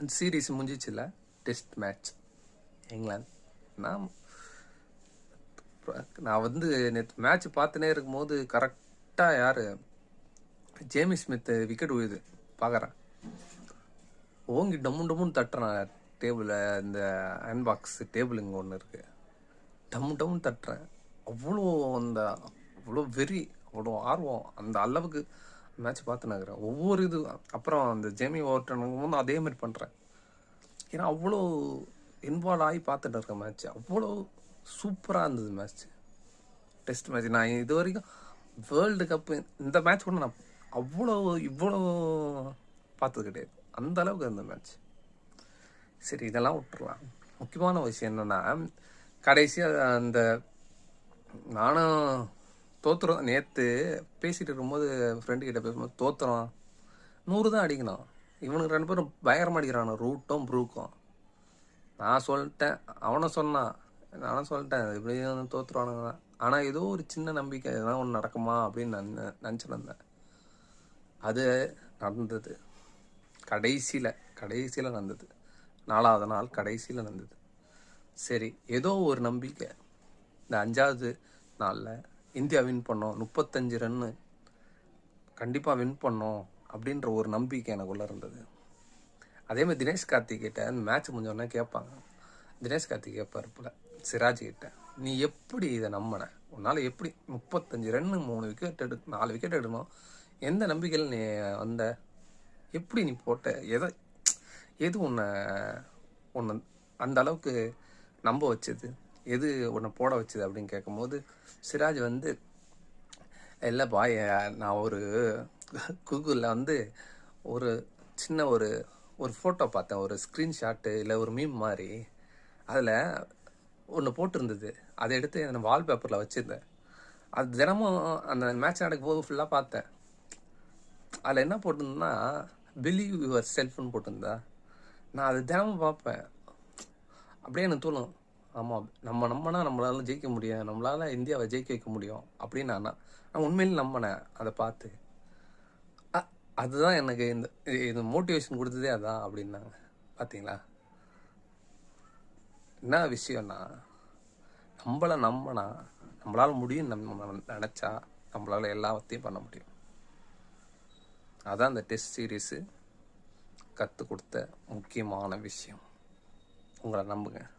அந்த சீரீஸ் முடிஞ்சிச்சுல test match England. நான் நான் வந்து நேற்று மேட்ச் பார்த்துனே இருக்கும்போது கரெக்டாக யார்? ஜேமி ஸ்மித் விக்கெட் உயுது பார்க்குறேன் ஓங்கி டம்மு டம்முன்னு தட்டுறேன் டேபிளில் இந்த அயன் பாக்ஸ் டேபிள் இங்கே ஒன்று இருக்குது டம்மு டம்முன்னு தட்டுறேன். அவ்வளோ அந்த அவ்வளோ வெறி அவ்வளோ ஆர்வம். அந்த அளவுக்கு மேட்ச் பார்த்து நகரேன் ஒவ்வொரு இது அப்புறம் அந்த ஜேமி ஓவர்டனுங்கும் வந்து அதே மாதிரி பண்ணுறேன் ஏன்னா அவ்வளோ இன்வால்வ் ஆகி பார்த்துட்டு இருக்கேன் மேட்ச் அவ்வளோ சூப்பராக இருந்தது மேட்ச் டெஸ்ட் மேட்ச் நான் இது வரைக்கும் வேர்ல்டு கப்பு இந்த மேட்ச் கூட நான் அவ்வளோ இவ்வளோ பார்த்தது கிடையாது. அந்த அளவுக்கு இருந்த மேட்ச் சரி இதெல்லாம் விட்டுறலாம். முக்கியமான விஷயம் என்னென்னா கடைசியாக அந்த நானும் தோத்துறோம் நேற்று பேசிகிட்டு இருக்கும்போது ஃப்ரெண்டு கிட்ட பேசும்போது தோத்துறோம் நூறு தான் அடிக்கணும் இவனுக்கு ரெண்டு பேரும் பயங்கரமாக அடிக்கிறானு ரூட்டும் ப்ரூக்கும். நான் சொல்லிட்டேன். அவனும் சொன்னான். நானும் சொல்லிட்டேன். இப்படி தோத்துருவானுங்க ஆனால் ஏதோ ஒரு சின்ன நம்பிக்கை எதனா ஒன்று நடக்குமா அப்படின்னு நான் நினச்சிட்டு இருந்தேன். அது நடந்தது. கடைசியில் கடைசியில் நடந்தது. நாலாவது நாள் கடைசியில் நடந்தது. சரி ஏதோ ஒரு நம்பிக்கை. இந்த அஞ்சாவது நாளில் இந்தியா வின் பண்ணோம். முப்பத்தஞ்சு ரன்னு கண்டிப்பாக வின் பண்ணோம் அப்படின்ற ஒரு நம்பிக்கை எனக்குள்ளே இருந்தது. அதே மாதிரி தினேஷ் கார்த்திக் கிட்ட அந்த மேட்ச் முடிஞ்சோடனே கேட்பாங்க. தினேஷ் கார்த்திக் கேட்பார் போல சிராஜ் கிட்ட நீ எப்படி இதை நம்பின? உன்னால் எப்படி முப்பத்தஞ்சு ரன்னு மூணு விக்கெட் எடு நாலு விக்கெட் எடுக்கணும்? எந்த நம்பிக்கையில் நீ வந்த? எப்படி நீ போட்ட? எதை எது உன்னை உன்னை அந்த அளவுக்கு நம்ப வச்சது? எது உன்னை போட வச்சுது அப்படின்னு கேட்கும்போது சிராஜ் வந்து இல்லை பாய நான் ஒரு கூகுளில் வந்து ஒரு சின்ன ஒரு ஒரு ஃபோட்டோ பார்த்தேன். ஒரு ஸ்க்ரீன்ஷாட்டு இல்லை ஒரு மீம் மாதிரி அதில் ஒன்று போட்டிருந்தது. அதை எடுத்து அந்த வால்பேப்பரில் வச்சுருந்தேன். அது தினமும் அந்த மேட்ச் நடக்கும் போது ஃபுல்லாக பார்த்தேன். அதில் என்ன போட்டிருந்தேன்னா பிலீவ் யுவர் செல்ஃப்னு போட்டிருந்தா. நான் அது தினமும் பார்ப்பேன். அப்படியே எனக்கு தோணும் ஆமாம் நம்ம நம்பினா நம்மளால ஜெயிக்க முடியும் நம்மளால இந்தியாவை ஜெயிக்க வைக்க முடியும். அப்படின்னு நான் நான் உண்மையில் நம்பினேன். அதை பார்த்து. அ- அதுதான் எனக்கு இந்த இது- மோட்டிவேஷன் கொடுத்ததே அதான் அப்படின்னாங்க. பார்த்தீங்களா என்ன விஷயம்னா நம்மளை நம்பினா நம்மளால் முடியும் நம்ம நினச்சா நம்மளால எல்லாத்தையும் பண்ண முடியும். அதான் இந்த டெஸ்ட் சீரீஸு கற்றுக் கொடுத்த முக்கியமான விஷயம். உங்களை நம்புங்க.